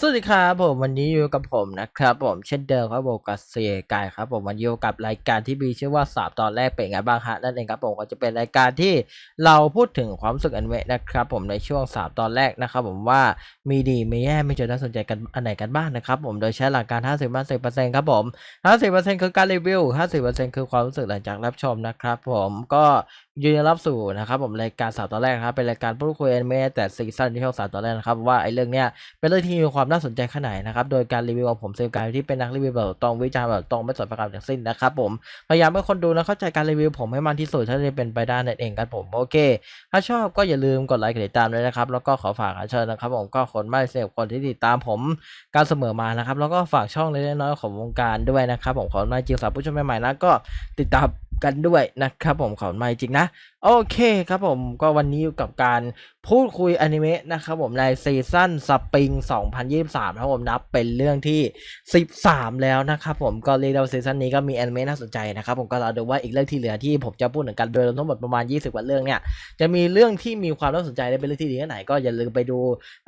สวัสดีครับผมวันนี้อยู่กับผมนะครับ ผมเช่นเดิมครับผมกับเสียกายครับผมวันนี้อยู่กับรายการที่มีชื่อว่าสามตอนแรกเป็นไงบ้างฮะนั่นเองครับผมก็จะเป็นรายการที่เราพูดถึงความรู้สึกอนิเมะนะครับ ผมในช่วงสามตอนแรกนะครับ ผมว่ามีดีมีแย่ไม่จอน่าสนใจกันอันไหนกันบ้างนะครับผมโดยใช้หลักการ 50 50%ครับผม50%คือการรีวิว50%คือความรู้สึกหลังจากรับชมนะครับ ผมก็ ยินดีรับสู่นะครับผมรายการสามตอนแรกนะครับเป็นรายการพูดคุยอนิเมะแต่ซีซั่นที่ช่วงสามตอนแรกนะครับว่าไอ้เรื่องเนี้ยเป็นเรื่องที่มีความน่าสนใจขนาดไหนนะครับโดยการรีวิวของผมเซฟการที่เป็นนักรีวิวแบบตรงวิจารณ์แบบตรงไม่สนประการทั้งสิ้นนะครับผมพยายามให้คนดูและเข้าใจการรีวิวผมให้มากที่สุดเท่าที่เป็นไปได้นั่นเองครับผมโอเค ถ้าชอบก็อย่าลืมกดไลค์กดติดตามด้วยนะครับแล้วก็ขอฝากอาเชิญนะครับผมก็คนไม่เสียคนที่ติดตามผมการเสมอมานะครับแล้วก็ฝากช่องเล็กๆน้อยๆของวงการด้วยนะครับผมขอมาจริงสำหรับผู้ชมใหม่ๆนะก็ติดตาม กันด้วยนะครับผมขอมาจริงนะโอเคครับผมก็วันนี้อยู่กับการพูดคุยอนิเมะนะครับผมในซีซั่นสปริง 2023ครับผมนับเป็นเรื่องที่ 13 แล้วนะครับผมก็เรียกได้ว่าซีซั่นนี้ก็มีอนิเมะน่าสนใจนะครับผมก็เราดูว่าอีกเรื่องที่เหลือที่ผมจะพูดถึงกันโดยรวมทั้งหมดประมาณ 20 กว่าเรื่องเนี่ยจะมีเรื่องที่มีความน่าสนใจและเป็นเรื่องที่ดีแค่ไหนก็อย่าลืมไปดู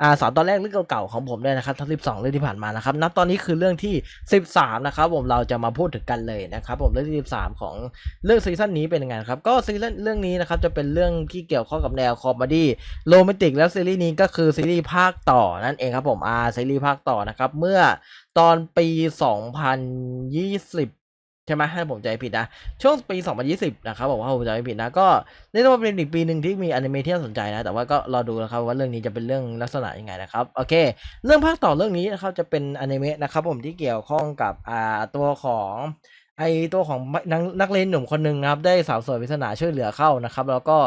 อ่าสอนตอนแรกเรื่องเก่าๆของผมด้วยนะครับทั้ง 12 เรื่องที่ผ่านมานะครับนับตอนนี้คือเรื่องที่ 13 นะครับผมเราจะมาพูดถึงกันเลยนะครับผมเรื่องที่ 13 ของเรื่องซีซั่นนี้เป็นยังไงครับก็ซีซั่นเรื่องนี้นะครับจะเป็นเรื่องที่เกี่ยวข้องกับแนวคอมเมดี้โรแมนติกแล้วซีรีส์นี้ก็คือซีรีส์ภาคต่อนั่นเองครับผมอาซีรีส์ภาคต่อนะครับ เมื่อตอนปี 2020ใช่ไหมให้ผมใจผิดนะ ช่วงปี 2020 นะครับผมว่าผมใจผิดนะ ก็เรียกได้ว่าเป็นอีกปีหนึ่งที่มีอนิเมะที่น่าสนใจนะ แต่ว่าก็รอดูนะครับว่าเรื่องนี้จะเป็นเรื่องลักษณะยังไงนะครับ โอเค เรื่องภาคต่อเรื่องนี้นะครับจะเป็นอนิเมะนะครับผมที่เกี่ยวข้องกับอ่าตัวของ ไอตัวของนักนักเรียนหนุ่มคนหนึ่งนะครับ ได้สาวสวยปริศนาช่วยเหลือเข้านะครับ แล้วก็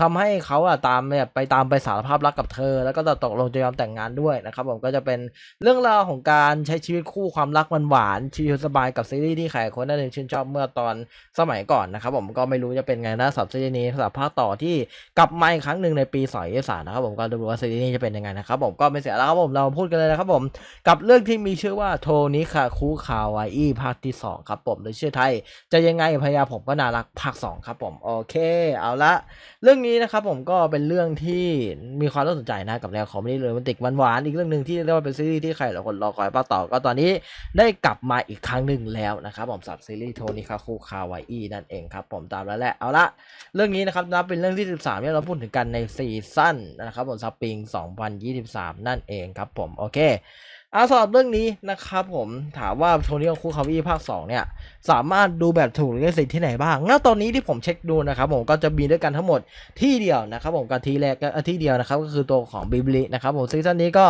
ทำให้เขาอะตามแบบไปตามไปสารภาพรักกับเธอ แล้วก็ตกลงจะยอมแต่งงานด้วยนะครับผมก็จะเป็นเรื่องราวของการใช้ชีวิตคู่ความรักหวานๆชีวิตสบายกับซีรีส์ที่ใครคนน่าจะชื่นชอบเมื่อตอนสมัยก่อนนะครับ ผมก็ไม่รู้จะเป็นไงนะสำหรับซีรีส์นี้สำหรับภาคต่อที่กลับมาอีกครั้งหนึ่งในปีสอยสานะครับผมก็ดูว่าซีรีส์นี้จะเป็นยังไงนะครับผมก็ไม่เสียแล้วครับผมเราพูดกันเลยนะครับผมกับเรื่องที่มีชื่อว่าโทนิคาคุคาวาอีภาคที่2ครับผมโดยชื่อไทย จะยังไงพยาผมก็น่ารักภาค2ครับผมโอเคเอาละเรื่องนี้นะครับผมก็เป็นเรื่องที่มีความน่าสนใจนะกับแนวคอมเมดี้โรแมนติกหวานๆอีกเรื่องหนึ่งที่เรียกว่าเป็นซีรีส์ที่ใครหลายคนรอคอยภาต่อก็ตอนนี้ได้กลับมาอีกครั้งหนึ่งแล้วนะครับผมสำหรับซีรีส์โทนิคาคุคาวาอีนั่นเองครับผมตามแล้วแหละเอาละเรื่องนี้นะครับนับเป็นเรื่องที่ 13ที่เราพูดถึงกันในซีซั่นนะครับผมสปริง 2023 นั่นเองครับผมโอเค อาสำหรับเรื่องนี้นะครับผมถามว่าโทนี่คูคาวีภาค 2 เนี่ย สามารถดูแบบถูกลิขสิทธิ์ที่ไหนบ้างงั้นตอนนี้ที่ผมเช็คดูนะครับผมก็จะมีด้วยกันทั้งหมดที่เดียวนะครับผมกับที่แรกที่เดียวนะครับก็คือตัวของบิบลินะครับผมซีซั่นนี้ก็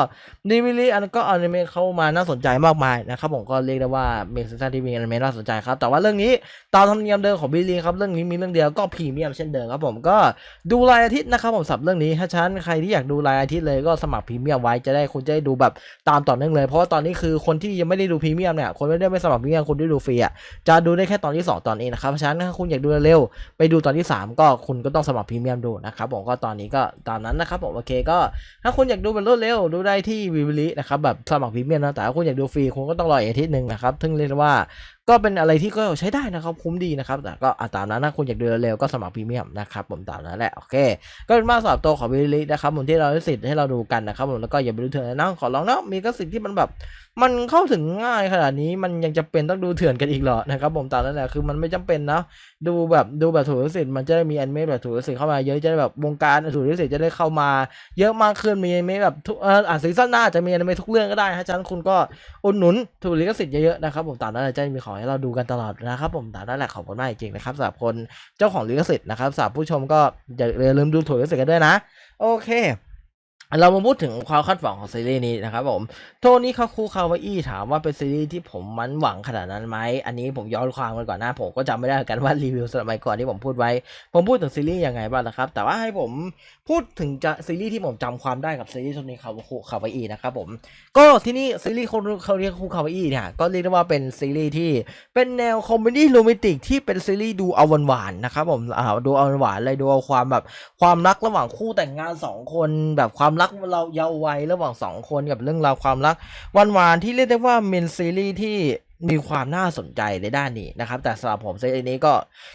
บิบลิอันก็อนิเมะเข้ามาน่าสนใจมากมายนะครับผมก็เรียกได้ว่าเป็นซีซั่นที่มีอนิเมะน่าสนใจครับแต่ว่าเรื่องนี้ตามธรรมเนียมเดิมของบิบลิครับเรื่องนี้มีเรื่องเดียวก็พรีเมียมเช่นเดิมครับผมก็ดูรายอาทิตย์นะครับผมสับเรื่องนี้ถ้าฉันใครที่อยากดูรายอาทิตย์เลยก็สมัครพรีเมียมไว้จะได้คุณจะได้ดูแบบตามต่อเนื่องเลย เพราะว่าตอนนี้คือคนที่ยังไม่ได้ดูพรีเมียมเนี่ย คนไม่ได้ไม่สมัครพรีเมียมคุณได้ดูฟรีอะ จะดูได้แค่ตอนที่ 2 ตอนนี้นะครับ เพราะฉะนั้นถ้าคุณอยากดูเร็วๆไปดูตอนที่ 3 ก็คุณก็ต้องสมัครพรีเมียมดูนะครับผมก็ตอนนี้ก็ตามนั้นนะครับผมโอเคก็ถ้าคุณอยากดูแบบรวดเร็วดูได้ที่วิวลินะครับแบบสมัครพรีเมียมนะแต่ถ้าคุณอยากดูฟรีคุณก็ต้องรออีกอาทิตย์หนึ่งนะครับซึ่งเรียกว่า ก็เป็นอะไรที่ก็ใช้ได้นะครับคุ้มดีนะครับแต่ก็ตามนั้นนะคุณอยากดูเร็วก็สมัครพรีเมียมนะครับผมตามนั้นแหละโอเคก็เป็นมาสอบตัวของวิลลินะครับผมที่เราได้สิทธิ์ให้เราดูกันนะครับผมแล้วก็อย่าไปดูเถื่อนนะขอร้องนะมีก็สิ่งที่มันแบบ มันเข้าถึงง่ายขนาดนี้มันยังจะเป็นต้องดูเถื่อนกันอีกเหรอนะครับผมตามนั้นแหละคือมันไม่จำเป็นนะดูแบบดูแบบถูกลิขสิทธิ์มันจะได้มีแอนิเมะแบบถูกลิขสิทธิ์เข้ามาเยอะจะได้แบบวงการถูกลิขสิทธิ์จะได้เข้ามา เยอะมากขึ้นมีแอนิเมะแบบทุกเอออะซีซั่นหน้าจะมีแอนิเมะทุกเรื่องก็ได้ฮะฉะนั้นคุณก็อุดหนุนถูกลิขสิทธิ์เยอะๆนะครับผมตามนั้นแหละจะมีของให้เราดูกันตลอดนะครับผมตามนั้นแหละขอบคุณมากจริงๆนะครับสำหรับคนเจ้าของลิขสิทธิ์นะครับสำหรับผู้ชมก็อย่าลืมดูถูกลิขสิทธิ์กันด้วยนะ โอเค เรามาพูดถึงความคาดหวังของซีรีส์นี้นะครับผมโทนี่คาคูคาวาอี้ถามว่าเป็นซีรีส์ที่ผมมันหวังขนาดนั้นไหม อันนี้ผมย้อนความกันก่อนหน้าผมก็จำไม่ได้เหมือนกันว่ารีวิวสมัยก่อนที่ผมพูดไว้ ผมพูดถึงซีรีส์ยังไงบ้างนะครับ แต่ว่าให้ผมพูดถึงจะซีรีส์ที่ผมจำความได้กับซีรีส์โทนี่คาคูคาวาอี้นะครับผม ก็ที่นี่ซีรีส์คนเขาเรียกคูคาวาอี้เนี่ยก็เรียกได้ว่าเป็นซีรีส์ที่เป็นแนวคอมเมดี้โรแมนติกที่เป็นซีรีส์ดูเอาหวานๆนะครับผมอ่าดูเอาหวานๆเลยดูเอาความแบบความรักระหว่างคู่แต่งงานสองคนแบบความรักเราเยาว์วัยระหว่างสองคนกับเรื่องราวความรักหวานๆที่เรียกได้ว่าเป็นซีรีส์ที่ มีความน่าสนใจในด้านนี้นะครับ แต่สำหรับผมซีรีส์นี้ก็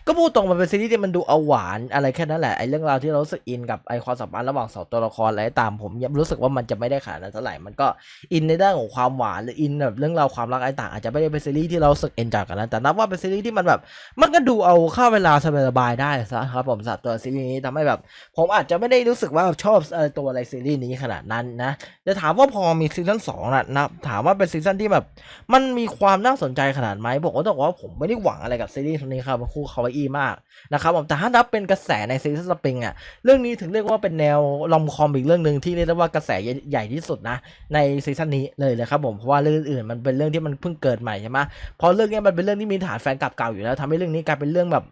ก็พูดตรงมันเป็นซีรีส์ที่มันดูเอาหวานอะไรแค่นั้นแหละไอ้เรื่องราวที่เราสึกอินกับไอ้ความสัมพันธ์ระหว่างสองตัวละครอะไรตามผมยังรู้สึกว่ามันจะไม่ได้ขนาดนั้นเท่าไหร่มันก็อินในด้านของความหวานหรืออินแบบเรื่องราวความรักอะไรต่างอาจจะไม่ได้เป็นซีรีส์ที่เราสึกเอนจอยกันนั้นแต่นับว่าเป็นซีรีส์ที่มันแบบ มันก็ดูเอาเข้าเวลาสบายๆได้ซะครับผมสำหรับตัวซีรีส์นี้ทำให้แบบ ผมอาจจะไม่ได้รู้สึกว่าชอบตัวอะไรซีรีส์นี้ขนาดนั้นนะจะถามว่าพอมีซีซั่นสองนะถามว่าเป็นซีซั่นที่แบบ มันมีความน่าสนใจขนาดไหมผมก็ต้องบอกว่าผมไม่ได้หวังอะไรกับซีรีส์นี้ครับมันคู่คาวาอีมากนะครับผมแต่ถ้านับเป็นกระแสในซีซั่นสปริงอะเรื่องนี้ถึงเรียกว่าเป็นแนวลอมคอมอีกเรื่องหนึ่งที่เรียกได้ว่ากระแสใหญ่ที่สุดนะ ในซีซั่นนี้เลยเลยครับผมเพราะว่าเรื่องอื่นมันเป็นเรื่องที่มันเพิ่งเกิดใหม่ใช่ไหมพอเรื่องนี้มันเป็นเรื่องที่มีฐานแฟนกลับเก่าอยู่แล้วทำให้เรื่องนี้กลายเป็นเรื่องแบบ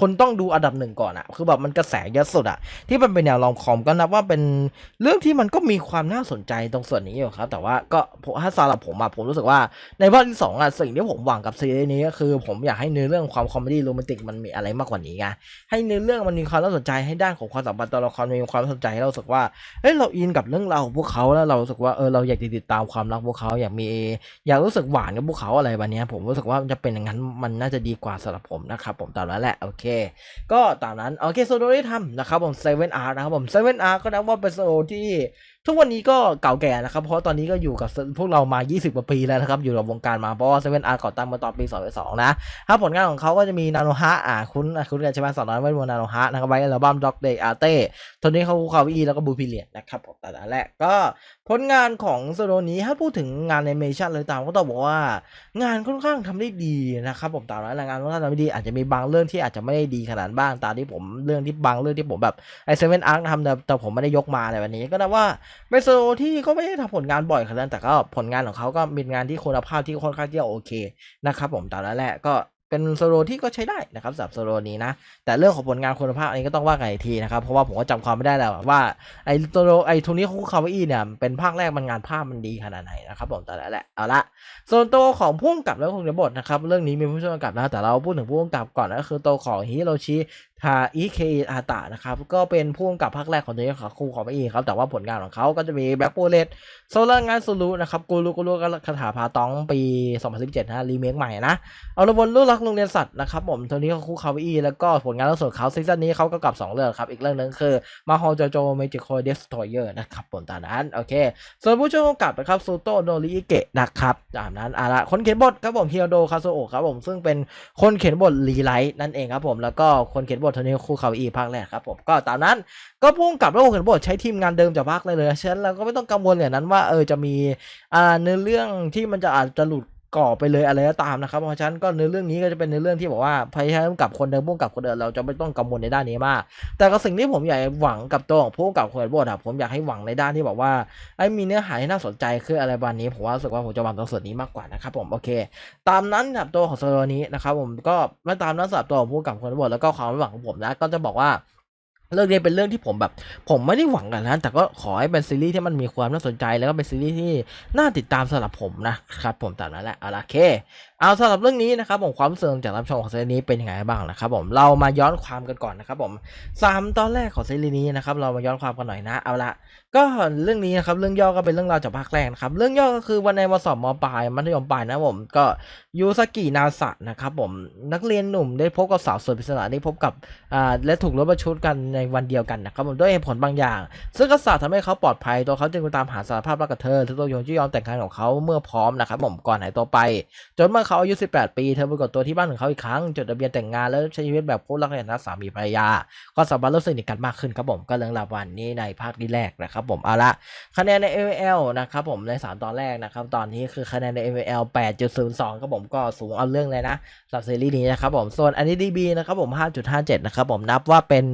คนต้องดูอันดับหนึ่งก่อนอะคือแบบมันกระแสเยอะสุดอะที่มันเป็นแนวลอมคอมก็นับว่าเป็นเรื่องที่มันก็มีความน่าสนใจตรงส่วนนี้อยู่ครับ แต่ว่าก็ถ้าสำหรับผมอะผมรู้สึกว่าในภาคที่สองอะสิ่งที่ผมหวังกับซีรีส์นี้ก็คือ ผมอยากให้เนื้อเรื่องความคอมเมดี้โรแมนติกมันมีอะไรมากกว่านี้ไงให้เนื้อเรื่องมันมีความน่าสนใจให้ด้านของความสัมพันธ์ตัวละครมีความน่าสนใจให้เรารู้สึกว่าเฮ้ยเราอินกับเรื่องราวของพวกเขาแล้วเรารู้สึกว่าเออเราอยากติดตามความรักพวกเขาอยากมีอยากรู้สึกหวานกับพวกเขาอะไรแบบนี้ผมรู้สึกว่ามันจะเป็นอย่างนั้นมันน่าจะดีกว่าสำหรับผมนะครับผมตามนั้นแหละโอเคก็ตามนั้นโอเคโซโลได้ทำนะครับผมเซเว่นอาร์นะครับผมเซเว่นอาร์ก็นับว่าเป็นโซโลที่ ทุกวันนี้ก็เก่าแก่นะครับ เพราะตอนนี้ก็อยู่กับพวกเรามา 20 กว่าปีแล้วนะครับ อยู่กับวงการมาเพราะว่าเซเว่นอาร์ก่อตั้งมาตอนปี2002นะครับผลงานของเขาก็จะมีนาโนฮะอ่าคุณคุณกันใช่ไหมสอนน้อยเวทมนต์นาโนฮะนะครับไว้อัลบั้มด็อกเดย์อาร์เต้ตอนนี้เขาคาวีแล้วก็บูพิเลียนนะครับผมแต่ละแรกก็ผลงานของโซโลนี้ถ้าพูดถึงงานแอนิเมชันเลยตามก็ต้องบอกว่างานค่อนข้างทำได้ดีนะครับผมตามนั้นงานค่อนข้างทำได้ดี อาจจะมีบางเรื่องที่อาจจะไม่ได้ดีขนาดบ้างตามที่ผมเรื่องที่บางเรื่องที่ผมแบบไอเซเว่นอาร์ทำแต่ผมไม่ได้ยกมาในวันนี้ก็นับว่าเป็นโซที่ก็ไม่ได้ทำผลงานบ่อยขนาดนั้นแต่ก็ผลงานของเขาก็เป็นงานที่คุณภาพที่ค่อนข้างที่จะโอเคนะครับผมตามนั้นแหละก็เป็นโซโลที่ก็ใช้ได้นะครับสำหรับโซโลนี้นะ แต่เรื่องของผลงานคุณภาพอันนี้ก็ต้องว่ากันอีกทีนะครับ เพราะว่าผมก็จำความไม่ได้แล้วว่าไอโซโลไอทุนนี้ของคาวาอี้เนี่ยเป็นภาคแรกมันงานภาพมันดีขนาดไหนนะครับผมแต่ละแหละเอาละส่วนตัวของผู้กำกับและคุณบทนะครับเรื่องนี้มีผู้ช่วยกำกับนะแต่เราพูดถึงผู้กำกับก่อนก็คือตัวของฮิโรชิ ทาอิเคอาตะนะครับ ก็เป็นผู้กำกับภาคแรกของตัวนี้ของคู่ของไม่อีครับ แต่ว่าผลงานของเขาก็จะมีแบ็คโปเลตโซลาร์งานซูรุนะครับกูรูกูรูก็คาถาพาตองปี 2017นะรีเมคใหม่นะเอาละบนลูกรักโรงเรียนสัตว์นะครับผมตัวนี้ก็คู่คาวอีแล้วก็ผลงานล่าสุดเขาซีซั่นนี้เขาก็กลับสองเรื่องครับ อีกเรื่องหนึงคือมาฮอลโจโจเมจิโคเดสทอยเออร์นะครับผมตามนั้นโอเคส่วนผู้ช่วยกำกับนะครับซูโตโนริอิเกะนะครับตามนั้นอะละคนเขียนบทครับผมเฮียโดคาโซโอครับผมซึ่งเป็นคนเขียนบทรีไลท์นั่นเองครับผมแล้วก็คนเขียนบททนี้คู่เขาอีภาคแรกครับผมก็ตามนั้นก็พุ่งกับแล้วเขียนบทใช้ทีมงานเดิมจากภาคเลยเลยฉะนั้นเราก็ไม่ต้องกังวลอย่างนั้นว่าเออจะมีอ่าเนื้อเรื่องที่มันจะอาจจะหลุด ก่อไปเลยอะไรก็ตามนะครับ เพราะฉะนั้นก็เนื้อเรื่องนี้ก็จะเป็นเนื้อเรื่องที่บอกว่าพยายามกับคนเดิมพุ่งกับคนเดิมเราจะไม่ต้องกังวลในด้านนี้มาก แต่ก็สิ่งที่ผมอยากหวังกับตัวของผู้กำกับคนเขียนบทอะผมอยากให้หวังในด้านที่บอกว่าไอ้มีเนื้อหาที่น่าสนใจคืออะไรบ้านนี้ผมว่ารู้สึกว่าผมจะหวังตรงส่วนนี้มากกว่านะครับผมโอเค ตามนั้นกับตัวของโซโลนี้นะครับผมก็ไม่ตามนั้นสำหรับตัวของผู้กำกับคนบทแล้วก็ความหวังของผมนะก็จะบอกว่า เรื่องนี้เป็นเรื่องที่ผมแบบ ผมไม่ได้หวังกันนะแต่ก็ขอให้เป็นซีรีส์ที่มันมีความน่าสนใจ แล้วก็เป็นซีรีส์ที่น่าติดตามสำหรับผมนะครับผมตามนั้นแหละเอาละโอเค เอาสำหรับเรื่องนี้นะครับผมความเสื่อมจากรับชมของซีรีส์นี้เป็นยังไงบ้างนะครับผมเรามาย้อนความกันก่อนนะครับผมสามตอนแรกของซีรีส์นี้นะครับเรามาย้อนความกันหน่อยนะเอาละ ก็เรื่องนี้นะครับเรื่องย่อก็เป็นเรื่องราวจากภาคแรกนะครับเรื่องย่อก็คือวันในวันสอบมปลายมัธยมปลายนะผมก็ยูซากินาสะนะครับผมนักเรียนหนุ่มได้พบกับสาวสวยปริศนาได้พบกับอ่าและถูกรถบรรทุกกันในวันเดียวกันนะครับผมด้วยเหตุผลบางอย่าง ซึ่งกษัตริย์ทำให้เขาปลอดภัยตัวเขาจึงไปตามหาสารภาพรักกับเธอและตัวยงที่ยอมแต่งงานของเขาเมื่อพร้อมนะครับผมก่อนหายตัวไป จนเมื่อเขาอายุ 18 ปีเธอปรากฏตัวที่บ้านของเขาอีกครั้งจดทะเบียนแต่งงานแล้วใช้ชีวิตแบบคู่รักในฐานะสามีภรรยาก็สามารถเริ่มสนิทกันมากขึ้นครับผมก็เรื่องราววันนี้ในภาคที่แรกนะครับผมเอาละคะแนนใน ML นะครับผมใน 3 ตอนแรกนะครับตอนนี้คือคะแนนใน ML 8.02ครับผมก็สูงเอาเรื่องเลยนะสำหรับซีรีส์นี้นะครับผมส่วน AniDB นะครับผม 5.57 นะครับผมนับว่าเป็น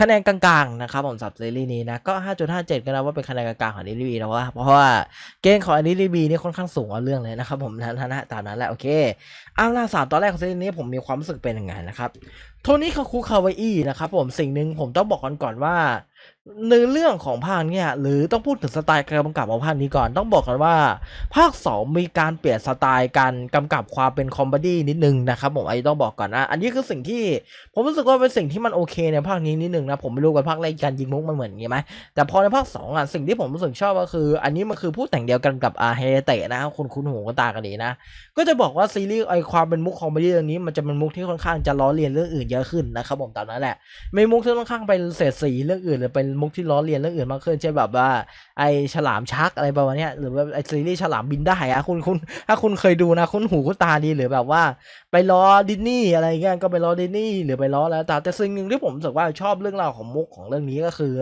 คะแนนกลางๆนะครับผมสำหรับซีรีส์นี้นะก็ 5.57 ก็นับว่าเป็นคะแนนกลางๆของ AniDB นะว่าเพราะว่าเกณฑ์ของ AniDB นี่ค่อนข้างสูงเอาเรื่องเลยนะครับผมนะนะตามนั้นแหละโอเคเอาล่ะสามตอนแรกของซีรีส์นี้ผมมีความรู้สึกเป็นยังไงนะครับโทนี่คาคุคาวาอี้นะครับผมสิ่งหนึ่งผมต้องบอกก่อนก่อนว่า ในเรื่องของภาคเนี่ยหรือต้องพูดถึงสไตล์การกำกับของภาคนี้ก่อน ต้องบอกกันว่า ภาค 2 มีการเปลี่ยนสไตล์การกำกับความเป็นคอมเมดี้นิดนึงนะครับผมไอ้ต้องบอกก่อนนะ อันนี้คือสิ่งที่ผมรู้สึกว่าเป็นสิ่งที่มันโอเคในภาคนี้นิดนึงนะ ผมไม่รู้ว่าภาคแรกการยิงมุกมันเหมือนงงี้ไหมแต่พอในภาค 2อะสิ่งที่ผมรู้สึกชอบก็คือ อันนี้มันคือผู้แต่งเดียวกันกับอาเฮเตะนะคุณคุณหูกันตากันดีนะก็จะบอกว่าซีรีส์ไอความเป็นมุกคอมเมดี้เรื่องนี้มันจะเป็นมุกที่ค่อนข้างจะล้อเลียนเรื่องอื่นเยอะขึ้นนะครับผมตามนั้นแหละไม่มุกที่ค่อนข้างเป็นเศษสีเรื่องอื่นหรือเป็นมุกที่ล้อเลียนเรื่องอื่นมากขึ้นเช่นแบบว่า ไอฉลามชักอะไรประมาณนี้หรือว่าไอซีรีส์ฉลามบินได้อะคุณคุณถ้าคุณเคยดูนะคุณหูคุณตาดีหรือแบบว่า ไปล้อดิสนีย์อะไรเงี้ยก็ไปล้อดิสนีย์หรือไปล้อแล้วแต่แต่สิ่งหนึ่งที่ผมรู้สึกว่าชอบเรื่องราวของมุกของเรื่องนี้ก็คือ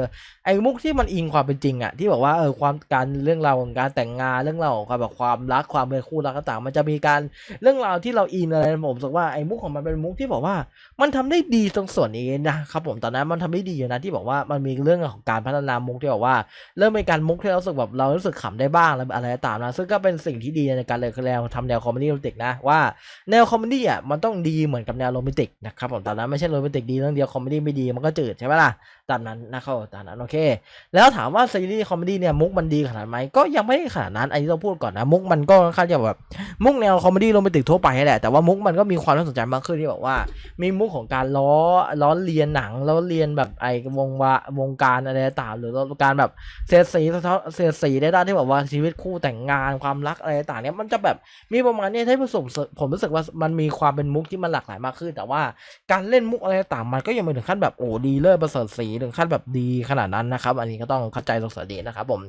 ไอมุกที่มันอิงความเป็นจริงอะที่บอกว่าเออความการเรื่องราวของการแต่งงานเรื่องราวของความแบบความรักความเป็นคู่รักต่างๆมันจะมีการเรื่องราวที่เราอินอะไรผมรู้สึกว่าไอมุกของมันเป็นมุกที่บอกว่า มันทำได้ดีตรงส่วนนี้นะครับผมตอนนั้นมันทำได้ดีอยู่นะที่บอกว่ามันมีเรื่องของการพัฒนามุกที่บอกว่า เริ่มเป็นการมุกที่เราสึกแบบเรารู้สึกขำได้บ้างอะไรอะไรต่างๆนะซึ่งก็เป็นสิ่งที่ดีในการเลยคือแนวทำแนวคอมเมดี้โรแมนติกนะว่าแนวคอมเมดี้อะมันต้องดีเหมือนกับแนวโรแมนติกนะครับผมตอนนั้นไม่ใช่โรแมนติกดีเรื่องเดียวคอมเมดี้ไม่ดีมันก็จืดใช่ไหมล่ะตามนั้นนะครับตามนั้นโอเค แล้วถามว่าซีรีส์คอมเมดี้เนี่ยมุกมันดีขนาดไหมก็ยังไม่ได้ขนาดนั้นอันนี้ต้องพูดก่อนนะมุกมันก็ค่อนข้างจะแบบมุกแนวคอมเมดี้โรแมนติกทั่วไปนี่แหละแต่ว่ามุกมันก็มีความน่าสนใจมากขึ้นที่แบบว่า มีมุกของการล้อล้อเลียนหนังล้อเลียนแบบไอ้วงวาวงการอะไรต่างหรือการแบบเสียดสีสะท้อนเสียดสีได้ด้านที่แบบว่าชีวิตคู่แต่งงานความรักอะไรต่างเนี่ยมันจะแบบมีประมาณนี้ให้ผสมผมรู้สึกว่ามันมีความเป็นมุกที่มันหลากหลายมากขึ้น แต่ว่าการเล่นมุกอะไรต่างมันก็ยังไม่ถึงขั้นแบบโอ้ดีเลิศประเสริฐสีถึงขั้นแบบดีขนาดนั้นนะครับ อันนี้ก็ต้องเข้าใจตรงส่วนนี้นะครับผม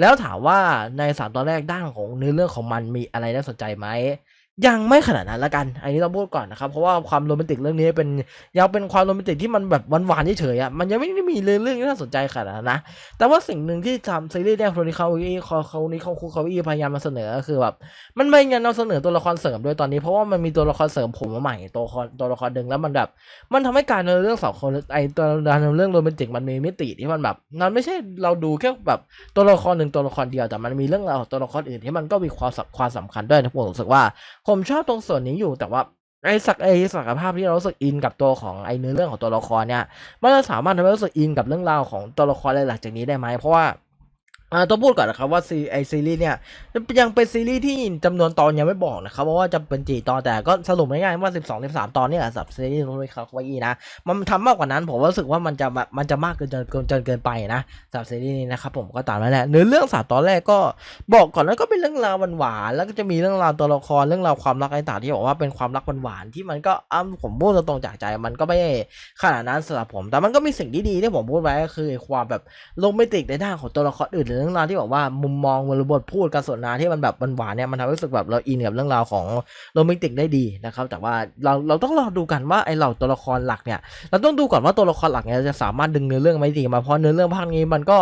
แล้วถามว่าในสามตอนแรกด้านของเนื้อเรื่องของมันมีอะไรน่าสนใจไหม ยังไม่ขนาดนั้นละกัน อันนี้ต้องพูดก่อนนะครับ เพราะว่าความโรแมนติกเรื่องนี้เป็นยังเป็นความโรแมนติกที่มันแบบหวานๆเฉยๆอะ มันยังไม่ได้มีเรื่องเรื่องที่น่าสนใจขนาดนั้นนะ แต่ว่าสิ่งหนึ่งที่ทำซีรีส์แรกโทนี่เขาอีเขาเขานี่เขาคูเขาอีพยายามมาเสนอคือแบบมันไม่ยังนำเสนอตัวละครเสริมด้วยตอนนี้ เพราะว่ามันมีตัวละครเสริมผมมาใหม่ตัวละครตัวละครหนึ่งแล้วมันแบบ มันทำให้การเดินเรื่องสองคนไอตัวการเดินเรื่องโรแมนติกมันมีมิติที่มันแบบมันไม่ใช่เราดูแค่แบบตัวละครหนึ่งตัวละครเดียวแต่มันมีเรื่องราวตัวละครอื่นที่มันก็มีความความสำคัญด้วยนะผมรู้สึกว่าผมชอบตรงส่วนนี้อยู่แต่ว่าไอ้ศักไอ้ศักยภาพที่เรารู้สึกอินกับตัวของไอ้เนื้อเรื่องของตัวละครเนี่ยมันจะสามารถทำให้รู้สึกอินกับเรื่องราวของตัวละครอะไรหลังจากนี้ได้ไหมเพราะว่า ต้องพูดก่อนนะครับว่าซีไอซีรีส์เนี่ยยังเป็นซีรีส์ที่จำนวนตอนยังไม่บอกนะครับเพราะว่าจะเป็นกี่ตอนแต่ก็สรุปง่ายๆว่า 12 13 ตอนนี่แหละสับซีรีส์โรยคาควาอีนะมันทำมากกว่านั้นผมรู้สึกว่ามันจะมันจะมากเกินจนเกินจนเกินไปนะสับซีรีส์นี้นะครับผมก็ตามนั้นแหละเนื้อเรื่องสามตอนแรกก็บอกก่อนแล้วก็เป็นเรื่องราวหวานๆแล้วก็จะมีเรื่องราวตัวละครเรื่องราวความรักอะไรต่างๆที่บอกว่าเป็นความรักหวานๆที่มันก็อ้ำผมพูดตรงจากใจ มันก็ไม่ขนาดนั้นสำหรับผม แต่มันก็มีสิ่งที่ดีที่ผมพูดไว้ก็คือความแบบโรแมนติกในด้านของตัวละครอื่นเรื่องราวที่บอกว่ามุมมองบรบทพูดการสนทนาที่มันแบบหวานเนี่ยมันทำให้รู้สึกแบบเราอินกับเรื่องราวของโรแมนติกได้ดีนะครับ แต่ว่าเราเราต้องรอดูกันว่าไอเหล่าตัวละครหลักเนี่ยเราต้องดูก่อนว่าตัวละครหลักเนี่ยจะสามารถดึงเนื้อเรื่องไม่ดีมาเพราะเนื้อเรื่องภาคนี้มันก็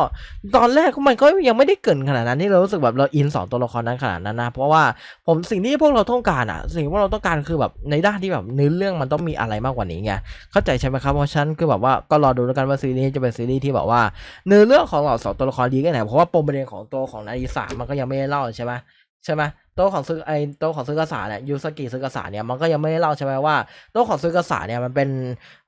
ตอนแรกมันก็ยังไม่ได้เกินขนาดนั้นที่เรารู้สึกแบบเราอินสองตัวละครนั้นขนาดนั้นนะเพราะว่าผมสิ่งที่พวกเราต้องการอะ สิ่งที่พวกเราต้องการคือแบบในด้านที่แบบเนื้อเรื่องมันต้องมีอะไรมากกว่านี้ไงเข้าใจใช่ไหมครับเพราะฉันคือแบบว่าก็รอดูแล้วกันว่าซีรีส์จะเป็นซีรีส์ที่แบบว่าเนื้อเรื่องของเหล่าสองตัวละครดีแค่ไหนเพราะว่าปมประเด็นของตัวของนาริสามันก็ยังไม่ได้เล่าใช่ไหมใช่ไหม โต๊ะของซึไอโต๊ะของซึกาสาเนี่ยยูสกิซึกาสาเนี่ยมันก็ยังไม่ได้เล่าใช่ไหมว่าโต๊ะของซึกาสาเนี่ยมันเป็น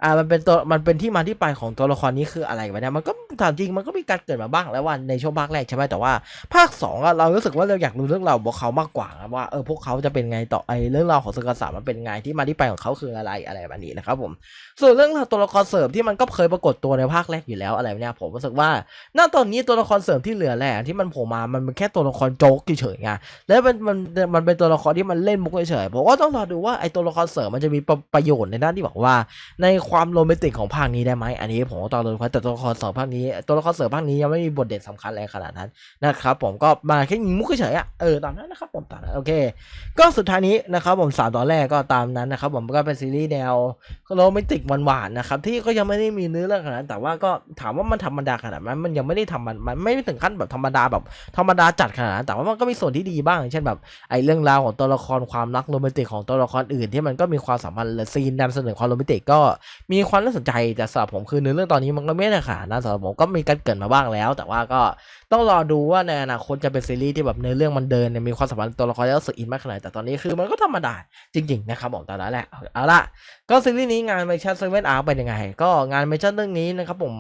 อ่ามันเป็นตัวมันเป็นที่มาที่ไปของตัวละครนี้คืออะไรวะเนี่ยมันก็ถามจริงมันก็มีการเกิดมาบ้างแล้วว่าในช่วงภาคแรกใช่ไหมแต่ว่าภาคสองอะเรารู้สึกว่าเราอยากรู้เรื่องราวของเขามากกว่าว่าเออพวกเขาจะเป็นไงต่อไอเรื่องราวของซึกาสามันเป็นไงที่มาที่ไปของเขาคืออะไรอะไรแบบนี้นะครับผมส่วนเรื่องราวตัวละครเสริมที่มันก็เคยปรากฏตัวในภาคแรกอยู่แล้วอะไรเนี่ยผมรู้สึกว่าณตอนนี้ตัวละครเสริมที่เหลือแหละที่มันโผล่มามันเป็นแค่ตัวละครโจ๊กเฉยๆไงแล้วมันมันมันเป็นตัวละครที่มันเล่นมุกเฉยๆผมก็ต้องรอดูว่าไอตัวละครเสริมมันจะมีประประโยชน์ในด้านที่บอกว่า ในความโรแมนติกของภาคนี้ได้ไหมอันนี้ผมก็ต้องรอดูแต่ตัวละครเสริมภาคนี้ตัวละครเสริมภาคนี้ยังไม่มีบทเด่นสำคัญอะไรขนาดนั้นนะครับผมก็มาแค่ยิงมุกเฉยๆอะเออตามนั้นนะครับผมตามนั้นโอเค ก็สุดท้ายนี้นะครับผมสามตอนแรกก็ตามนั้นนะครับผมก็เป็นซีรีส์แนวโรแมนติกหวานๆนะครับที่ก็ยังไม่ได้มีเนื้อเรื่องขนาดนั้นแต่ว่าก็ถามว่ามันธรรมดาขนาดนั้นมันยังไม่ได้ทำมันมันไม่ถึงขั้นแบบธรรมดาแบบธรรมดาจัดขนาดนั้นแต่ว่ามันก็มีส่วนที่ดีบ้างเช่นแบบไอเรื่องราวของตัวละครความรักโรแมนติกของตัวละครอื่นที่มันก็มีความสัมพันธ์และซีนนำเสนอความโรแมนติกก็มีความน่าสนใจแต่สำหรับผมคือเนื้อเรื่องตอนนี้มันก็ไม่ได้ขนาดนั้นสำหรับผมก็มีการเกิดมาบ้างแล้ว แต่ว่าก็ต้องรอดูว่าในอนาคตจะเป็นซีรีส์ที่แบบเนื้อเรื่องมันเดินเนี่ยมีความสัมพันธ์ตัวละครแล้วสึกอินมากขนาดแต่ตอนนี้คือมันก็ธรรมดาจริง ๆ นะครับผมตอนนั้นแหละเอาละก็ซีรีส์นี้งานเมชั่นเซเว่นอาร์เป็นยังไง ก็งานเมชั่นเรื่องนี้นะครับผม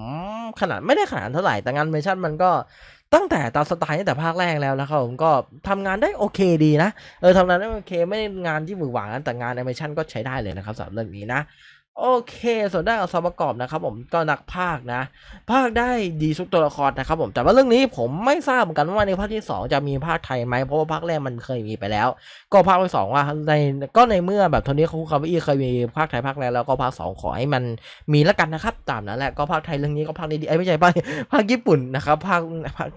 ขนาดไม่ได้ขนาดเท่าไหร่แต่งานเมชั่นมันก็ ตั้งแต่ตามสไตล์ตั้งแต่ภาคแรกแล้วนะครับผมก็ทำงานได้โอเคดีนะเออทำงานได้โอเคไม่งานที่หวือหวานแต่งานแอนิเมชันก็ใช้ได้เลยนะครับสำหรับเรื่องนี้นะ โอเค ส่วนด้านองซอฟต์ประกอบนะครับผมก็นักภาคนะ ภาคได้ดีทุกตัวละครนะครับผมแต่ว่าเรื่องนี้ผมไม่ทราบเหมือนกันว่าในภาคที่ 2 จะมีภาคไทยไหมเพราะว่าภาคแรกมันเคยมีไปแล้ว ก็ภาคที่สองว่าในก็ในเมื่อแบบทนี้เขาคาวีเคยมีภาคไทยภาคแรกแล้วก็ภาคสองขอให้มันมีล้วกันนะครับ ตามนั้นแหละก็ภาคไทยเรื่องนี้ก็ภาคได้ดีไอ้ไม่ใช่ภาคภาคญี่ปุ่นนะครับภาค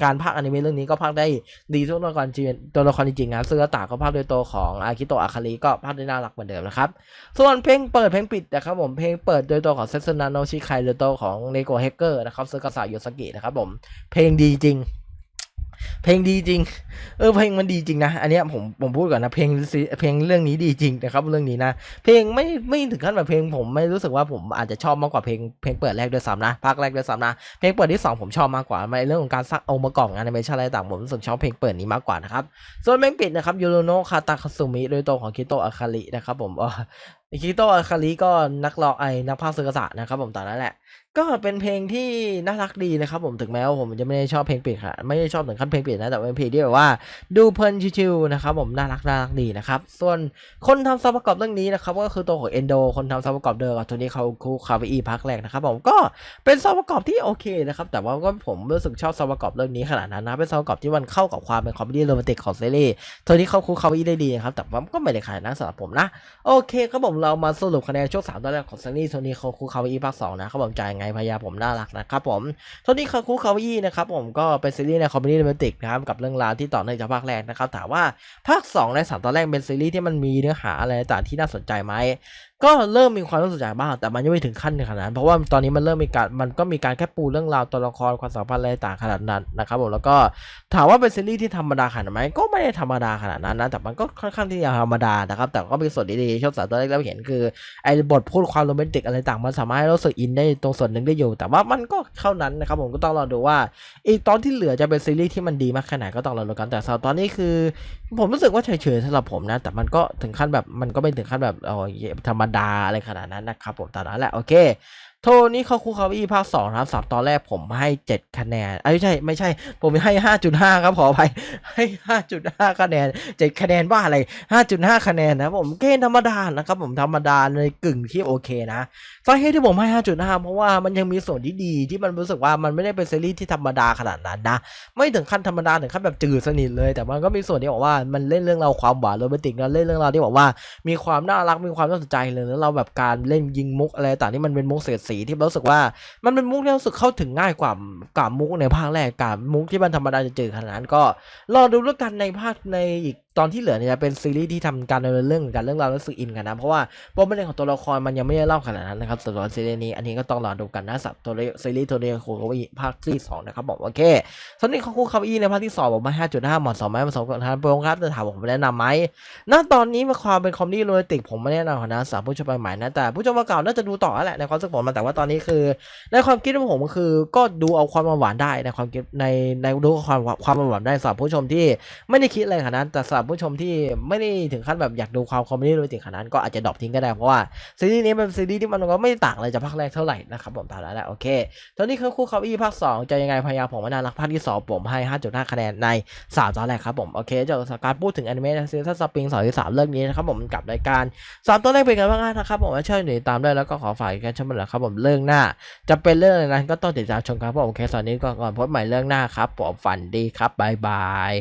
การภาคอนิเมะเรื่องนี้ก็ภาคได้ดีทุกตัวละครจริงตัวละครจริงๆนะซึ่งตาก็ภาคโดยตัวของอากิโตะอาคาริก็ภาคได้น่ารักเหมือนเดิมนะครับส่วนเพลงเปิดเพลงปิดนะครับผมเพลงเปิดโดยตัวของเซซนาโนชิไคโดยตัวของเนโกเฮกเกอร์นะครับซึกาสะโยสกินะครับผมเพลงดีจริง เพลงดีจริง เออเพลงมันดีจริงนะอันนี้ผมผมพูดก่อนนะเพลงเพลงเรื่องนี้ดีจริงนะครับเรื่องนี้นะเพลงไม่ไม่ถึงขั้นแบบเพลงผมไม่รู้สึกว่าผมอาจจะชอบมากกว่าเพลงเพลงเปิดแรกด้วยซ้ำนะภาคแรกด้วยซ้ำนะเพลงเปิดที่สองผมชอบมากกว่าในเรื่องของการสร้างองค์ประกอบแอนิเมชันอะไรต่างผมรู้สึกชอบเพลงเปิดนี้มากกว่านะครับส่วนเพลงปิดนะครับยูโรโนคาตาคาซุมิโดยตัวของคิโตะอาคารินะครับผมเอิคิโตะอาคาริก็นักรอไอ้นักภากย์ซึกาสะนะครับผมตอนนั้นแหละ ก็เป็นเพลงที่น่ารักดีนะครับผมถึงแม้ว่าผมจะไม่ได้ชอบเพลงปิดค่ะไม่ได้ชอบถึงขั้นเพลงปิดนะแต่เป็นเพลงที่แบบว่าดูเพลินชิวๆนะครับผมน่ารักน่ารักดีนะครับส่วนคนทำซาวประกอบเรื่องนี้นะครับก็คือตัวของเอนโดคนทำซาวประกอบเดิมกับตัวนี้เขาคูคาวีพักแรกนะครับผมก็เป็นซาวประกอบที่โอเคนะครับแต่ว่าก็ผมรู้สึกชอบซาวประกอบเรื่องนี้ขนาดนั้นนะเป็นซาวประกอบที่มันเข้ากับความเป็นคอมเมดี้โรแมนติกของซีรีส์ตัวนี้เขาคูคาวีได้ดีนะครับแต่ว่าก็ไม่ได้ขนาดนั้นสำหรับผมนะโอเคครับผมเรามาสรุปคะแนนช่วงสามตอนแรกของซันนี่โทนี่คาคุคาวีภาคสองนะครับผมจ่ายไงพยาผมน่ารักนะครับผมโทนี่คาคุคาวีนะครับผมก็เป็นซีรีส์ในคอมเมดี้โรแมนติกนะครับกับเรื่องราวที่ต่อเนื่องจากภาคแรกนะครับถามว่าภาคสองในสามตอนแรกเป็นซีรีส์ที่มันมีเนื้อหาอะไรต่างที่น่าสนใจไหม ก็เริ่มมีความน่าสนใจบ้าง แต่มันยังไม่ถึงขั้นขนาดนั้น เพราะว่าตอนนี้มันเริ่มมีการมันก็มีการแค่ปูเรื่องราวตัวละครความสัมพันธ์อะไรต่างขนาดนั้นนะครับผมแล้วก็ถามว่าเป็นซีรีส์ที่ธรรมดาขนาดไหมก็ไม่ได้ธรรมดาขนาดนั้นนะแต่มันก็ค่อนข้างที่จะธรรมดานะครับแต่ก็มีส่วนดีๆช่วงสามตอนแรกเราเห็นคือไอ้บทพูดความโรแมนติกอะไรต่างมันสามารถให้เรารู้สึกอินได้ตรงส่วนหนึ่งได้อยู่ แต่ว่ามันก็เท่านั้นนะครับผมก็ต้องรอดูว่าอีกตอนที่เหลือจะเป็นซีรีส์ที่มันดีมากแค่ไหนก็ต้องรอดูกันแต่สำหรับตอนนี้คือ ผมรู้สึกว่าเฉยๆสำหรับผมนะ แต่มันก็ถึงขั้นแบบมันก็ไม่ถึงขั้นแบบอ๋อธรรมดาอะไรขนาดนั้นนะครับผมตอนนั้นแหละโอเค โทนี่เขาคูคาวีภาคสองนะครับสามตอนแรกผมให้เจ็ดคะแนนเอ้ยไม่ใช่ไม่ใช่ ผมให้ห้าจุดห้าครับขออภัยให้ห้าจุดห้าคะแนนเจ็ดคะแนนว่าอะไรห้าจุดห้าคะแนนนะผมเกณฑ์ธรรมดานะครับผมธรรมดาในกึ่งที่โอเคนะสาเหตุที่ผมให้ห้าจุดห้าเพราะว่ามันยังมีส่วนที่ดีที่มันรู้สึกว่ามันไม่ได้เป็นซีรีส์ที่ธรรมดาขนาดนั้นนะไม่ถึงขั้นธรรมดาถึงขั้นแบบจืดสนิทเลย แต่มันก็มีส่วนที่บอกว่ามันเล่นเรื่องราวความหวานโรแมนติกนะเล่นเรื่องราวที่บอกว่ามีความน่ารักมีความน่าสนใจเลยแล้วเราแบบการเล่นยิงมุกอะไรต่างที่มันเป็นมุกเสียดสีที่เรารู้สึกว่ามันเป็นมุกที่รู้สึกเข้าถึงง่ายกว่ากว่ามุกในภาคแรกกับมุกที่มันธรรมดาจะเจอขนาดนั้นก็รอดูแล้วกันในภาคในอีก ตอนที่เหลือเนี่ยจะเป็นซีรีส์ที่ทำการดำเนินเรื่องกันเรื่องราวรู้สึกอินกันนะเพราะว่าปมประเด็นของตัวละครมันยังไม่ได้เล่าขนาดนั้นนะครับสำหรับซีรีส์นี้อันนี้ก็ต้องรอดูกันนะสำหรับตัวซีรีส์ตัวเรียโคคาวีภาคที่สองนะครับบอกโอเคส่วนนี้เขาคูคาวีในภาคที่สองบอกมา5.5เหมาะสมไหมเหมาะสมกับทางโปรงครับจะถามผมแนะนำไหมณตอนนี้มาความเป็นคอมดี้โรแมนติกผมไม่แนะนำนะสำหรับผู้ชมใหม่ๆนะแต่ผู้ชมเก่าน่าจะดูต่อแหละในความรู้สึกผมแต่ว่าตอนนี้คือในความคิดของผมคือก็ดูเอาความหวานได้ในความคิดในในดูความความหวานได้สำหรับผู้ชมที่ไม่ได้คิดอะไรขนาดนั้นแต่สำหรับผู้ชมที่ไม่ได้ถึงขั้นแบบอยากดูความคอมเมดี้โรแมนติกขนาดนั้นก็อาจจะดรอปทิ้งก็ได้เพราะว่าซีรีส์นี้เป็นซีรีส์ที่มันก็ไม่ต่างอะไรจากภาคแรกเท่าไหร่นะครับผมตามนั้นแหละโอเค ตอนนี้คือคู่คาวีภาคสองจะยังไงพยายามผมว่าน่ารักภาคที่สองผมให้ 5.5 คะแนนในสามตอนแรกครับผมโอเคจากการพูดถึงอนิเมะซีซั่นสปริงสองที่สามเรื่องนี้นะครับผมกับรายการสามตอนแรกเป็นกันบ้างนะครับผมช่วยหนีตามด้วยแล้วก็ขอฝากกันช่วยนะครับผมเรื่องหน้า จะเป็นเรื่องอะไรนั้นก็ต้องติดตามชมครับผมโอเคตอนนี้ก็ก่อนพบใหม่เรื่องหน้าครับผมฝันดีครับบายบาย